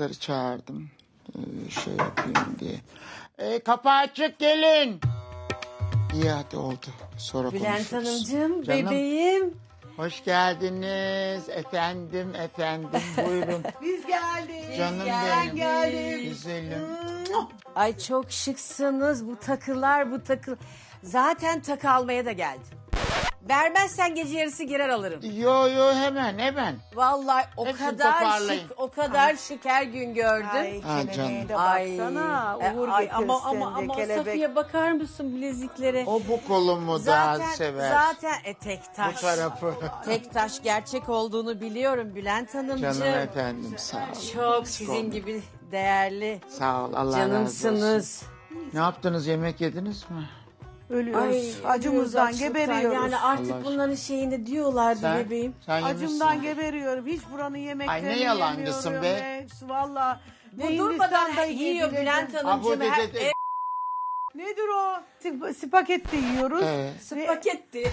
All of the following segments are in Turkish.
kızları çağırdım. Ee, şey yapayım diye. Ee, kapı açık gelin. İyi hadi oldu. Sonra Bülent konuşuruz. Hanımcığım, Canım, bebeğim. Hoş geldiniz. Efendim, efendim. Buyurun. Biz geldik. Canım Ben benim. geldim. Güzelim. Ay çok şıksınız bu takılar bu takı. Zaten takı almaya da geldim. Vermezsen gece yarısı girer alırım. Yo yo hemen hemen. Vallahi o Hepsini kadar toparlayın. şık, o kadar şık her gün gördüm. Ay Ha, kelebeğe de Ay, baksana. e, Uğur ay, ama ama ama. Safiye bakar mısın bileziklere? O bu kolumu zaten daha sever. zaten e, tek Bu taş. tarafı. Tek taş gerçek olduğunu biliyorum Bülent Hanımcığım. Canım efendim sağ ol. Çok sizin gibi değerli Sağ ol Allah razı olsun. canımsınız. Ne yaptınız yemek yediniz mi? Ölüyoruz. Acımızdan açlıktan. geberiyoruz. Yani artık Allah bunların şeyinde diyorlardı Sen, bebeğim. sen Acımdan yemişsin. geberiyorum. Hiç buranın yemeklerini Ay ne yalancısın yemiyorum. be. Hepsi valla. Bu durmadan yiyor Bülent Ha, bu Hanımcığım. Her, de- e, Nedir o? Sp- spagetti yiyoruz. Ee, spagetti.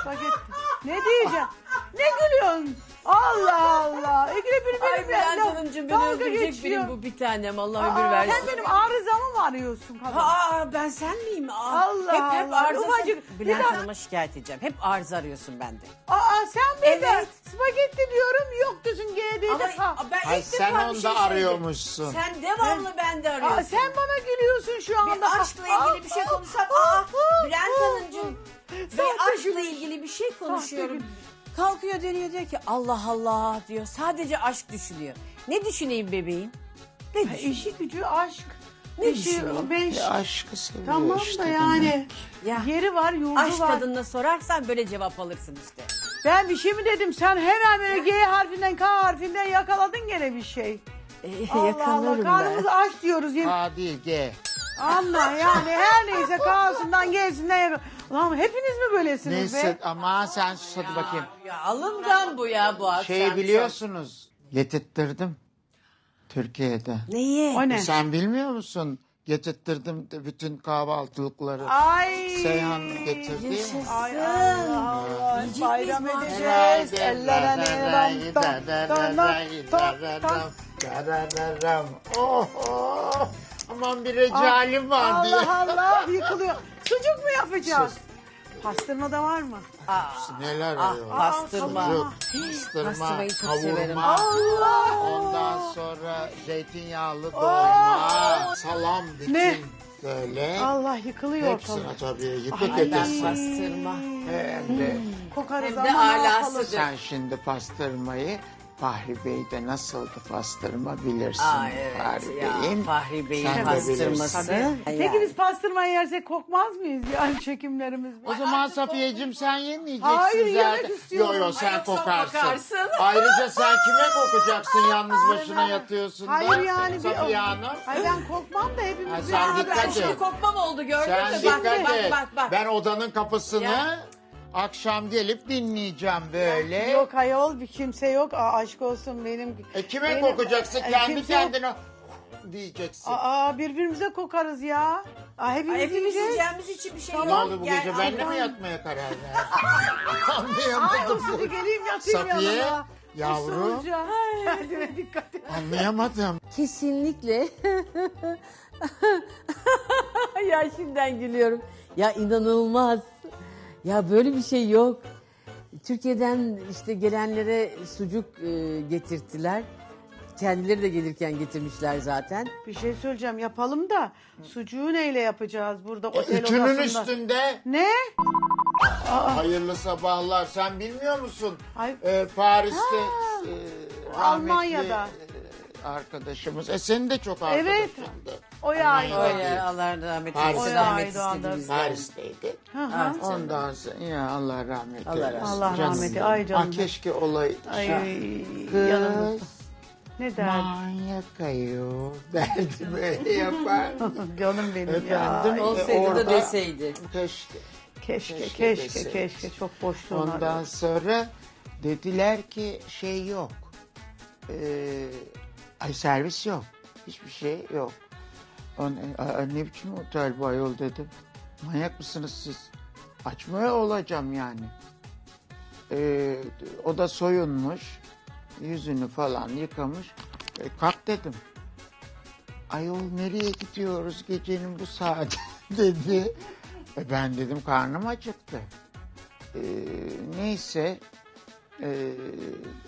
Spagetti. Ne diyeceğim? Ne gülüyorsun? Allah Allah. İkide bir Ay benim Bülent laf- Hanımcığım beni dalga öldürecek geçiyor. benim bu bir tanem. Allah Aa, ömür versin. Sen benim arızamı mı arıyorsun kadın? Aa ben sen miyim? Aa, Allah hep hep Allah. arıza. Ufacık, Bülent bir daha- Hanım'a şikayet edeceğim. Hep arıza arıyorsun bende. Aa sen bir de Evet. spagetti diyorum yok diyorsun GD'de Ama ben ay ilk sen defa bir şey da söyledim. arıyormuşsun. Sen devamlı bende arıyorsun. Aa, sen bana gülüyorsun şu anda. Bir aşkla ilgili bir şey Aa, konuşsam. aa, Aa, aa, Bülent aa. Hanımcığım. Ve Sahte aşkla ilgili bir şey konuşuyorum. Kalkıyor dönüyor diyor ki Allah Allah diyor. Sadece aşk düşünüyor. Ne düşüneyim bebeğim? Ne düşüneyim? İşi gücü aşk. Ne Eşi, düşüneyim? beş. E, aşkı seviyor Tamam işte. da yani. Ya. Yeri var, yurdu Aşk var. kadınına sorarsan böyle cevap alırsın işte. Ben bir şey mi dedim? Sen hemen böyle G harfinden K harfinden yakaladın gene bir şey. Ee, Allah Allah. Karnımızı aç diyoruz. Yemin- A değil G. Anla yani her neyse K'sından G'sinden yakal. Ulan hepiniz mi böylesiniz Neyse be? ama sen sus hadi bakayım. Ya alımdan bu ya bu akşam. Şeyi biliyorsunuz. Getirttirdim. Türkiye'de. Neyi? O ne? Sen bilmiyor musun? Getirttirdim de bütün kahvaltılıkları. Ay. Seyhan getirdi. Yaşasın. Ay Allah Allah. Bayram edeceğiz. Ellere ne ram tam tam tam tam tam. Oh, oh. Aman bir recalim var diye. Allah Allah yıkılıyor. Sucuk mu yapacağız? Pastırma da var mı? Neler Ah, arıyor? pastırma. Sucuk, Pastırma, Pastırmayı çok kavurma. Allah. Ondan sonra zeytinyağlı dolma, salam bütün Ne? böyle. Allah yıkılıyor Hepsine ortalık. tabii yıkık ben edesin. pastırma. Hem de Kokarız Hem de ama ne alasıdır. yapalım? sen şimdi pastırmayı Fahri Bey'de nasıldı pastırma bilirsin. Aa, evet Fahri ya, Bey'in. Fahri Bey'in Sen de pastırması. bilirsin. Peki biz pastırmayı yersek kokmaz mıyız yani çekimlerimiz? O zaman Safiyeciğim sen yemeyeceksin Hayır, zaten. yemek istiyorum. Yo yo sen Ay, yoksa kokarsın. kokarsın. Ayrıca sen kime kokacaksın yalnız başına yatıyorsun da. Hayır yani bir... Safiye Hanım. Ay ben kokmam da hepimiz... Bir sen arada- dikkat Ben et. şimdi kokmam oldu gördün Sen mü? dikkat Bak bak et. bak bak. Ben odanın kapısını Ya. Akşam gelip dinleyeceğim böyle. Yok ayol bir kimse yok. Aa, aşk olsun benim. E kime benim- kokacaksın? E, Kendi kimse yok. kendine diyeceksin. Aa birbirimize kokarız ya. Aa, hepimiz, Ay, Hepimiz yiyeceğiz. yiyeceğimiz için bir şey ne yok. oldu bu Yani gece? Allah- mi yatmaya karar verdin? Ay Anlayamadım. usulü geleyim yatayım Safiye, yanına. yavrum. Usulca. Kendine dikkat et. Anlayamadım. Kesinlikle. ya şimdiden gülüyorum. Ya inanılmaz. Ya böyle bir şey yok. Türkiye'den işte gelenlere sucuk e, getirttiler. Kendileri de gelirken getirmişler zaten. Bir şey söyleyeceğim yapalım da sucuğu neyle yapacağız burada otel Ütünün odasında? üstünde Ne? hayırlı sabahlar. Sen bilmiyor musun? Ay. Ee, Paris'te e, rahmetli, Almanya'da. e, arkadaşımız. E senin de çok arkadaşındı. Evet. O ya. Almanya'da Öyle değil. Allah rahmet eylesin. Rahmet Aydoğan'da. istedi bizden. Paris'teydi. Hı hı. Ondan sonra ya Allah rahmet Allah eylesin. rahmet Allah Canım rahmeti, benim. ay canım Ah, keşke olaydı. Ay Kız, yanımızda. Ne der? manyak ayol derdi böyle yapar. Canım benim Efendim? ya. Olsaydı Orada- da deseydi. Keşke. Keşke Keşke keşke deseydi. keşke, çok boşluğum var. Ondan sonra dediler ki şey yok. Ee, ay servis yok. Hiçbir şey yok. Aa, ne biçim otel bu ayol dedim. Manyak mısınız siz? Açmaya olacağım yani. Ee, o da soyunmuş. Yüzünü falan yıkamış. E, kalk dedim. Ayol nereye gidiyoruz gecenin bu saati dedi. E, ben dedim karnım acıktı. E, neyse e,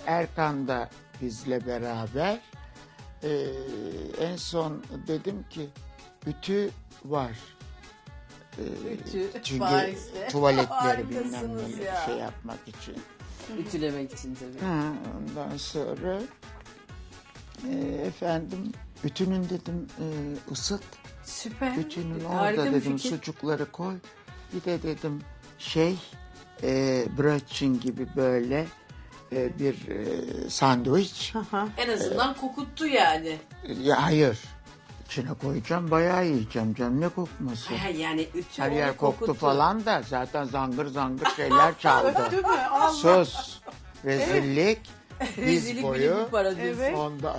Erkan da bizle beraber. E, en son dedim ki ütü var. E, Ütü, çünkü Paris'te. tuvaletleri bilmem Harikasınız ne ya. şey yapmak için. Ütülemek için tabii. Ha, ondan sonra e, efendim ütünün dedim e, ısıt. Süper. Ütünün Harika orada bir dedim fikir. sucukları koy. Bir de dedim şey e, brötchen gibi böyle e, bir e, sandviç. En azından kokuttu yani. Ya hayır. İçine koyacağım bayağı yiyeceğim canım ne kokması. Ha, yani ütü Her yer koktu kokuttu. falan da zaten zangır zangır şeyler çaldı. Değil mi? Allah. Sus. Rezillik. Rezillik bini boyu. bin para diyorsun. Evet. Onda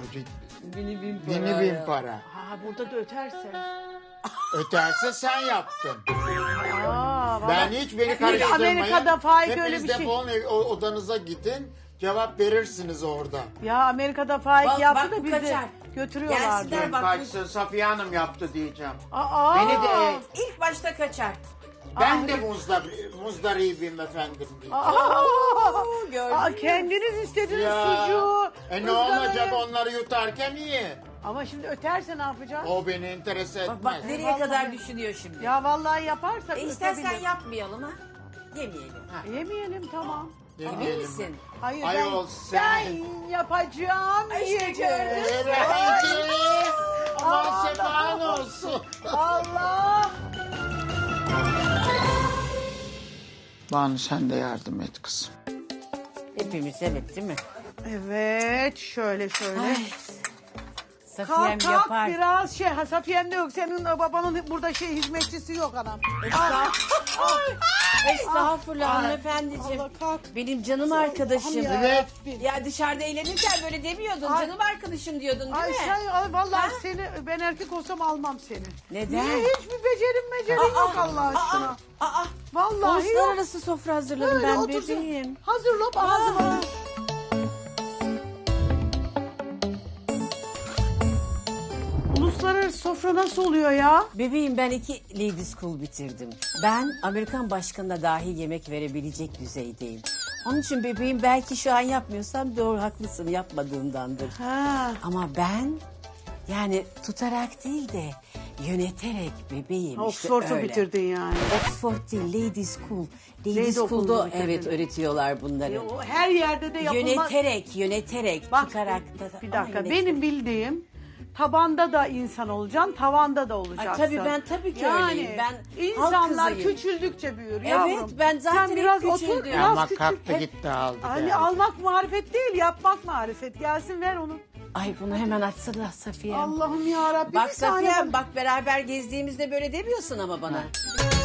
Bini bin para. bini bin ya. para. Ha burada da öterse. Öterse sen yaptın. Ben hiç beni karıştırmayın. Amerika'da Faik öyle bir şey. defolun ev- o- odanıza gidin. Cevap verirsiniz orada. Ya Amerika'da Faik Bak- yaptı bak da bu bizi kaçar. götürüyorlardı. Gelsinler. Bak bu- Kaçsın Safiye Hanım yaptı diyeceğim. Aa, Beni de İlk başta kaçar. ben de muzdar, muzdaribim efendim diyeceğim. Aa, Gördün aa, mü? kendiniz istediniz Ya, sucuğu. e ne ızgarayı. olacak onları yutarken iyi. Ama şimdi öterse ne yapacağız? O beni enteres etmez. Bak, bak nereye Vallahi. kadar düşünüyor şimdi. Ya vallahi yaparsak E istersen ötebilir. yapmayalım ha. Yemeyelim. Yemeyelim tamam. Emin misin? Hayır Ayol, ben, sen- ben yapacağım Ay, işte yiyeceğim. gördün. Aman Allah sefan olsun. Allah. Banu sen de yardım et kızım. Hepimiz evet değil mi? Evet şöyle şöyle. Ay. Safiyem Kalk kalk yapar. biraz şey ha, Safiye'm de yok. Senin babanın burada şey hizmetçisi yok anam. Estağfurullah Ay. hanımefendiciğim. Allah kalk. Benim canım arkadaşım. Allah'ım Evet. Ya dışarıda eğlenirken böyle demiyordun. Ay. Canım arkadaşım diyordun değil Ay mi? sen ay, vallahi Ha? seni ben erkek olsam almam seni. Neden? Niye hiçbir becerim becerin yok Allah aşkına. Aa, aa, Vallahi yok. uluslararası sofra hazırladım Öyle ben otursun. bebeğim. Hazırla ağzıma. Uluslararası sofra nasıl oluyor ya? Bebeğim ben iki lady school bitirdim. Ben Amerikan başkanına dahi yemek verebilecek düzeydeyim. Onun için bebeğim belki şu an yapmıyorsam doğru haklısın yapmadığımdandır. Ha. Ama ben yani tutarak değil de yöneterek bebeğim. Oxford'u işte öyle. bitirdin yani. Oxford değil Lady School. Lady, Lady School'da evet öğretiyorlar bunları. E, o her yerde de yapılmaz. Yöneterek, yöneterek, Bak çıkarak da. bir dakika benim bildiğim tabanda da insan olacaksın, tavanda da olacaksın. tabii ben tabii ki yani, öyleyim. Ben insanlar küçüldükçe büyür Evet, yavrum. ben zaten Sen biraz hep otur, biraz Ama kalktı gitti aldı. Hani geldi. almak marifet değil, yapmak marifet. Gelsin ver onu. Ay bunu hemen açsana Safiye. Allah'ım ya Rabbi. Bak Safiye bak beraber gezdiğimizde böyle demiyorsun ama bana. Oh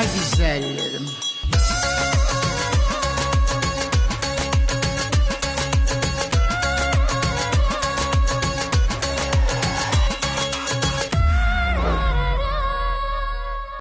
Marviselli.